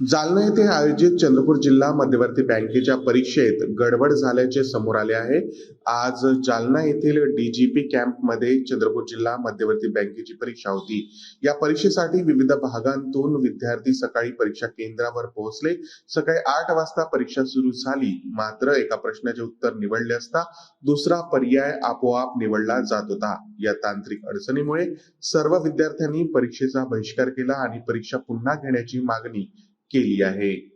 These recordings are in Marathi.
जालना येथे आयोजित चंद्रपूर जिल्हा मध्यवर्ती बँकेच्या परीक्षेत गडबड झाल्याचे समोर आले आहे. आज जालना येथील डीजीपी कॅम्पमध्ये चंद्रपूर जिल्हा मध्यवर्ती बँकेची परीक्षा होती. या परीक्षेसाठी विविध भागांतून विद्यार्थी सकाळी परीक्षा केंद्रावर पोहोचले. सकाळी आठ वाजता परीक्षा सुरू झाली. मात्र एका प्रश्नाचे उत्तर निवडले असता दुसरा पर्याय आपोआप निवडला जात होता. या तांत्रिक अडचणीमुळे सर्व विद्यार्थ्यांनी परीक्षेचा बहिष्कार केला आणि परीक्षा पुन्हा घेण्याची मागणी केली आहे.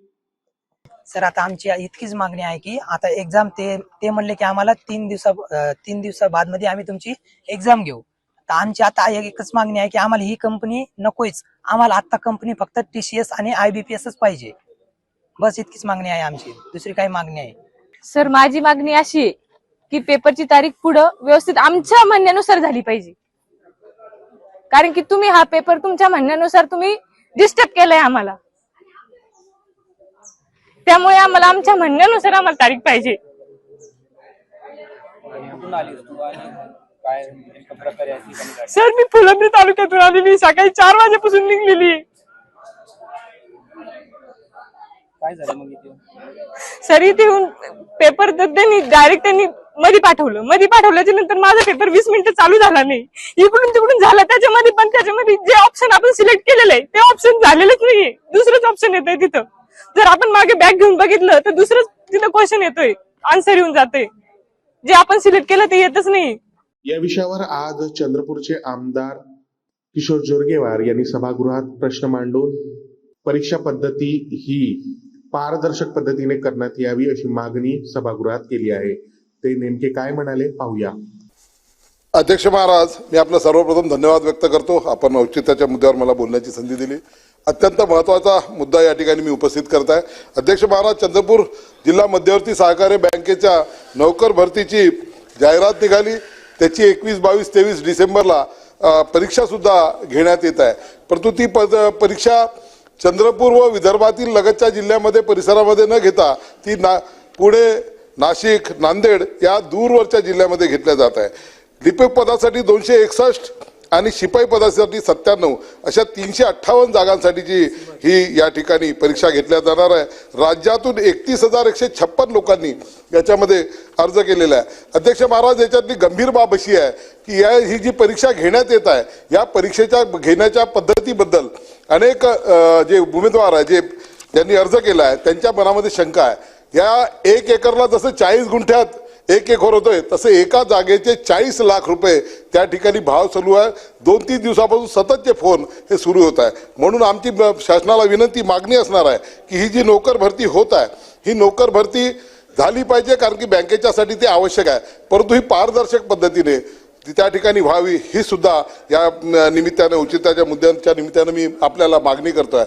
सर आता आमची इतकीच मागणी आहे की आता एक्झाम ते ते म्हणले की आम्हाला तीन दिवसा तीन दिवसा बादमध्ये आम्ही तुमची एक्झाम घेऊ. तर आमची आता एक- एकच मागणी आहे की आम्हाला ही कंपनी नकोच आम्हाला आता कंपनी फक्त टीसीएस आणि आयबीपीएसच पाहिजे. बस इतकीच मागणी आहे आमची. दुसरी काही मागणी आहे. सर माझी मागणी अशी आहे की पेपरची तारीख पुढं व्यवस्थित आमच्या म्हणण्यानुसार झाली पाहिजे. कारण की तुम्ही हा पेपर तुमच्या म्हणण्यानुसार तुम्ही डिस्टर्ब केलाय आम्हाला. त्यामुळे आम्हाला आमच्या म्हणण्यानुसार आम्हाला तारीख पाहिजे. आणि कुठून आलीस तू आणि काय नेमकं प्रकारे आहे ती पण गाडी सर मी फुलंब्री तालुक्यातून आली. मी सकाळी चार वाजेपासून निघलेली. काय झालं मग इथे? सर इथे येऊन पेपर तर त्यांनी डायरेक्ट त्यांनी मध्ये पाठवलं. मध्ये पाठवल्याच्या नंतर माझा पेपर वीस मिनिटं चालू झाला नाही. इकडून तिकडून झाला त्याच्यामध्ये पण त्याच्यामध्ये जे ऑप्शन आपण सिलेक्ट केलेलं आहे ते ऑप्शन झालेलंच नाहीये. दुसरंच ऑप्शन येतंय तिथं. जर आपण मागे बॅग घेऊन बघितलं तर दुसरंच तिथं क्वेश्चन येतोय. आन्सर येऊन जाते जे आपण सिलेक्ट केलं ते येतच नाही. या विषयावर आज चंद्रपूरचे आमदार किशोर जोरगेवार यांनी सभागृहात प्रश्न मांडून परीक्षा पद्धती ही पारदर्शक पद्धतीने करण्यात यावी अशी मागणी सभागृहात केली आहे. ते नेमके काय म्हणाले पाहूया. अध्यक्ष महाराज मी आपला सर्वप्रथम धन्यवाद व्यक्त करतो. आपण औचित्याच्या मुद्द्यावर मला बोलण्याची संधी दिली. अत्यंत महत्त्वाचा मुद्दा या ठिकाणी मी उपस्थित करत आहे. अध्यक्ष महाराज चंद्रपूर जिल्हा मध्यवर्ती सहकारी बँकेच्या नोकर भरतीची जाहिरात निघाली. त्याची एकवीस बावीस तेवीस डिसेंबरला परीक्षासुद्धा घेण्यात येत आहे. परंतु ती प परीक्षा चंद्रपूर व विदर्भातील लगतच्या जिल्ह्यामध्ये परिसरामध्ये न घेता ती ना पुणे नाशिक नांदेड या दूरवरच्या जिल्ह्यामध्ये घेतल्या जात आहे. लिपिक पदासाठी दोनशे एकसष्ट आणि शिपाई पदासाठी सत्त्याण्णव अशा तीनशे अठ्ठावन्न जागांसाठीची ही या ठिकाणी परीक्षा घेतल्या जाणार आहे. राज्यातून एकतीस हजार एकशे छप्पन लोकांनी याच्यामध्ये अर्ज केलेला आहे. अध्यक्ष महाराज याच्यातली गंभीर बाब अशी आहे की या ही जी परीक्षा घेण्यात येत आहे या परीक्षेच्या घेण्याच्या पद्धतीबद्दल अनेक जे उमेदवार आहे जे ज्यांनी अर्ज केला आहे त्यांच्या मनामध्ये शंका आहे. या एक एकरला जसं चाळीस गुंठ्यात एक एकर होतोय. तसे एका जागेचे चाळीस लाख रुपये त्या ठिकाणी भाव चालू आहे. दोन तीन दिवसापासून सततचे फोन हे सुरू होत आहे. म्हणून आमची शासनाला विनंती मागणी असणार आहे की ही जी नोकर भरती होत आहे ही नोकर भरती झाली पाहिजे कारण की बँकेच्यासाठी ते आवश्यक आहे. परंतु ही पारदर्शक पद्धतीने ती त्या ठिकाणी व्हावी ही सुद्धा या म, निमित्ताने औचित्याच्या मुद्द्यांच्या निमित्तानं मी आपल्याला मागणी करतो आहे